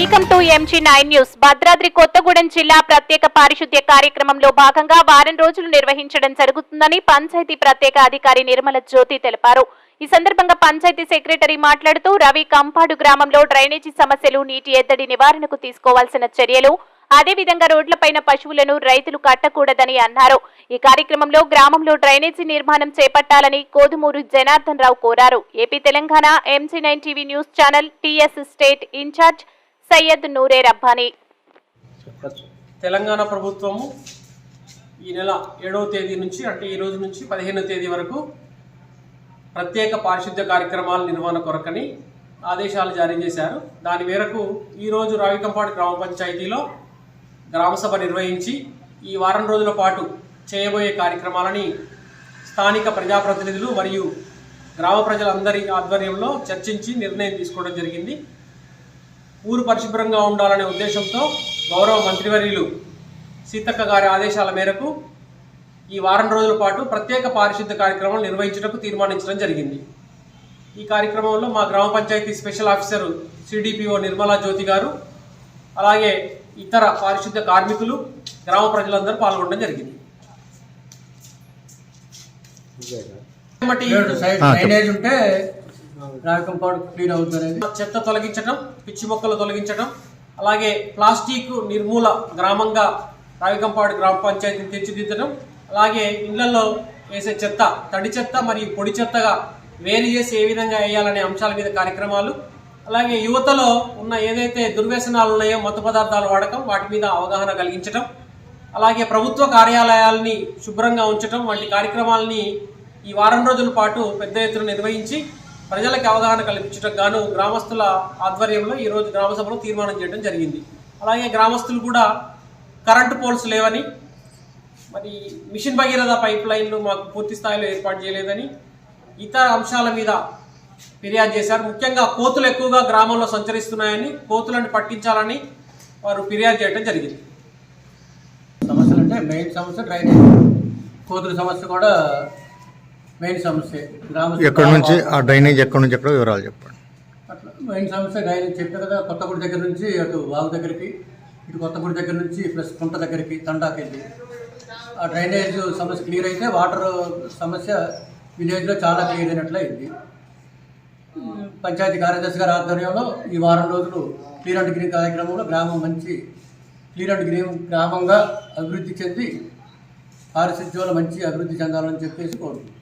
MG nine news Bhadradri Kothagudem జిల్లా ప్రత్యేక పారిశుద్ధ్య కార్యక్రమంలో భాగంగా వారం రోజులు నిర్వహించడం జరుగుతుందని పంచాయతీ ప్రత్యేక అధికారి నిర్మల జ్యోతి తెలిపారు. ఈ సందర్భంగా పంచాయతీ సెక్రటరీ మాట్లాడుతూ రవి కంపాడు గ్రామంలో డ్రైనేజీ సమస్యలు నీటి ఎద్దడి నివారణకు తీసుకోవాల్సిన చర్యలు అదేవిధంగా రోడ్లపైన పశువులను రైతులు కట్టకూడదని అన్నారు. ఈ కార్యక్రమంలో గ్రామంలో డ్రైనేజీ నిర్మాణం చేపట్టాలని కోదుమూరు జనార్దన్ రావు కోరారు. AP Telangana MC nine TV news channel TS state incharge Syed Noore Rabbani. Telangana ప్రభుత్వము ఈ నెల ఏడవ తేదీ నుంచి అంటే ఈ రోజు నుంచి పదిహేనవ తేదీ వరకు ప్రత్యేక పారిశుద్ధ్య కార్యక్రమాల నిర్వహణ కొరకని ఆదేశాలు జారీ చేశారు. దాని మేరకు ఈరోజు రావికంపాడు గ్రామ పంచాయతీలో గ్రామసభ నిర్వహించి ఈ వారం రోజుల పాటు చేయబోయే కార్యక్రమాలని స్థానిక ప్రజాప్రతినిధులు మరియు గ్రామ ప్రజలందరి ఆధ్వర్యంలో చర్చించి నిర్ణయం తీసుకోవడం జరిగింది. ఊరు పరిశుభ్రంగా ఉండాలనే ఉద్దేశంతో గౌరవ మంత్రివర్యులు సీతక్క గారి ఆదేశాల మేరకు ఈ వారం రోజుల పాటు ప్రత్యేక పారిశుద్ధ్య కార్యక్రమం నిర్వహించడానికి తీర్మానించడం జరిగింది. ఈ కార్యక్రమంలో మా గ్రామ panchayat special officer CDPO Nirmala Jyothi గారు అలాగే ఇతర పారిశుద్ధ్య కార్మికులు గ్రామ ప్రజలందరూ పాల్గొనడం జరిగింది. డ్రైనేజ్ ఉంటే రాకంపాడు క్లీన్ అవుతుంది చెత్త తొలగించడం పిచ్చి మొక్కలు తొలగించడం అలాగే ప్లాస్టిక్ నిర్మూల గ్రామంగా రావికంపాడు గ్రామ పంచాయతీని తీర్చిదిద్దడం అలాగే ఇళ్ళలో వేసే చెత్త తడి చెత్త మరియు పొడి చెత్తగా వేరు చేసి ఏ విధంగా వేయాలనే అంశాల మీద కార్యక్రమాలు అలాగే యువతలో ఉన్న ఏదైతే దుర్వ్యసనాలు ఉన్నాయో మత్తు పదార్థాల వాడకం వాటి మీద అవగాహన కలిగించడం అలాగే ప్రభుత్వ కార్యాలయాల్ని శుభ్రంగా ఉంచడం వంటి కార్యక్రమాలని ఈ వారం రోజుల పాటు పెద్ద ఎత్తున నిర్వహించి ప్రజలకు అవగాహన కల్పించడం గాను గ్రామస్తుల ఆధ్వర్యంలో ఈరోజు గ్రామసభలో తీర్మానం చేయడం జరిగింది. అలాగే గ్రామస్తులు కూడా కరెంటు పోల్స్ లేవని మరి మిషన్ భగీరథ పైప్ లైన్లు మాకు పూర్తి స్థాయిలో ఏర్పాటు చేయలేదని ఇతర అంశాల మీద ఫిర్యాదు చేశారు. ముఖ్యంగా కోతులు ఎక్కువగా గ్రామంలో సంచరిస్తున్నాయని కోతులను పట్టించాలని వారు ఫిర్యాదు చేయడం జరిగింది. సమస్యలు అంటే మెయిన్ సమస్య డ్రైనేజ్. కోతుల సమస్య కూడా మెయిన్ సమస్య గ్రామ ఎక్కడి నుంచి ఆ డ్రైనేజ్ ఎక్కడి నుంచి ఎక్కడో వివరాలు చెప్పండి. అట్లా మెయిన్ సమస్య డ్రైనేజ్ చెప్పే కదా కొత్తగూడి దగ్గర నుంచి అటు వాగు దగ్గరికి ఇటు కొత్తగూడి దగ్గర నుంచి ప్లస్ కుంట దగ్గరికి తండాకెళ్ళి. ఆ డ్రైనేజ్ సమస్య క్లియర్ అయితే వాటర్ సమస్య విలేజ్లో చాలా క్లియర్ అయినట్లు అయింది. పంచాయతీ కార్యదర్శి గారి ఆధ్వర్యంలో ఈ వారం రోజులు క్లీన్ అండ్ గ్రీన్ కార్యక్రమంలో గ్రామం మంచి క్లీన్ అండ్ గ్రీన్ గ్రామంగా అభివృద్ధి చెంది పారిశుద్ధ్యంలో మంచి అభివృద్ధి చెందాలని చెప్పేసి కోరుకుంటున్నాం